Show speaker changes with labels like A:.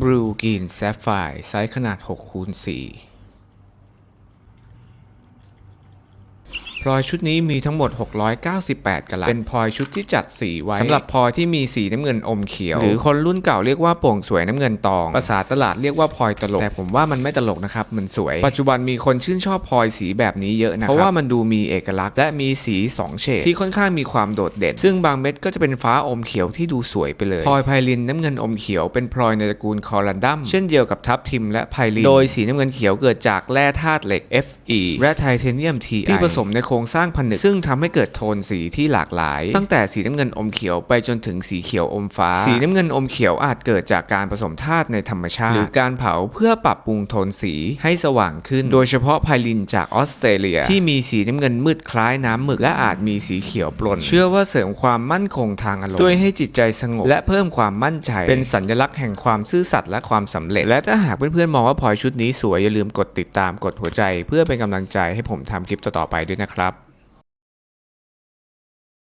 A: บลูกรีนแซฟไฟร์ไซส์ขนาด6คูณ4 พลอยชุดนี้มีทั้งหมด 698กะลัดเป็นพลอยชุดที่จัดสีไว้สำหรับพลอยที่มีสีน้ำเงินอมเขียว หรือคนรุ่นเก่าเรียกว่าโป่งสวยน้ำเงินตอง ภาษาตลาดเรียกว่าพลอยตลก แต่ผมว่ามันไม่ตลกนะครับ มันสวย ปัจจุบันมีคนชื่นชอบพลอยสีแบบนี้เยอะนะครับ เพราะว่ามันดูมีเอกลักษณ์และมีสี 2 เฉดที่ค่อนข้างมีความโดดเด่น ซึ่งบางเม็ดก็จะเป็นฟ้าอมเขียวที่ดูสวยไปเลยพลอยไพลินน้ำเงินอมเขียวเป็นพลอยในตระกูลคอรันดัมเช่นเดียวกับทับทิมและไพลิน โดยสีน้ำเงินเขียวเกิดจากแร่ธาตุเหล็ก Fe และไทเทเนียม Ti ที่ผสมในโครงสร้างผนึก ซึ่งทำให้เกิดโทนสีที่หลากหลาย ตั้งแต่สีน้ำเงินอมเขียวไปจนถึงสีเขียวอมฟ้า สีน้ำเงินอมเขียวอาจเกิดจากการผสมธาตุในธรรมชาติ หรือการเผาเพื่อปรับปรุงโทนสีให้สว่างขึ้น โดยเฉพาะไพลินจากออสเตรเลีย ที่มีสีน้ำเงินมืดคล้ายน้ำหมึกและอาจมีสีเขียวปนเชื่อว่าเสริมความมั่นคงทางอารมณ์ด้วยให้จิตใจสงบและเพิ่มความมั่นใจ เป็นสัญลักษณ์แห่งความซื่อสัตย์และความสำเร็จ และถ้าหากเพื่อนๆมองว่าพลอยชุดนี้สวยอย่าลืมกดติดตามกดหัวใจ เพื่อเป็นกำลังใจให้ผมทำคลิปต่อๆไปด้วยนะครับ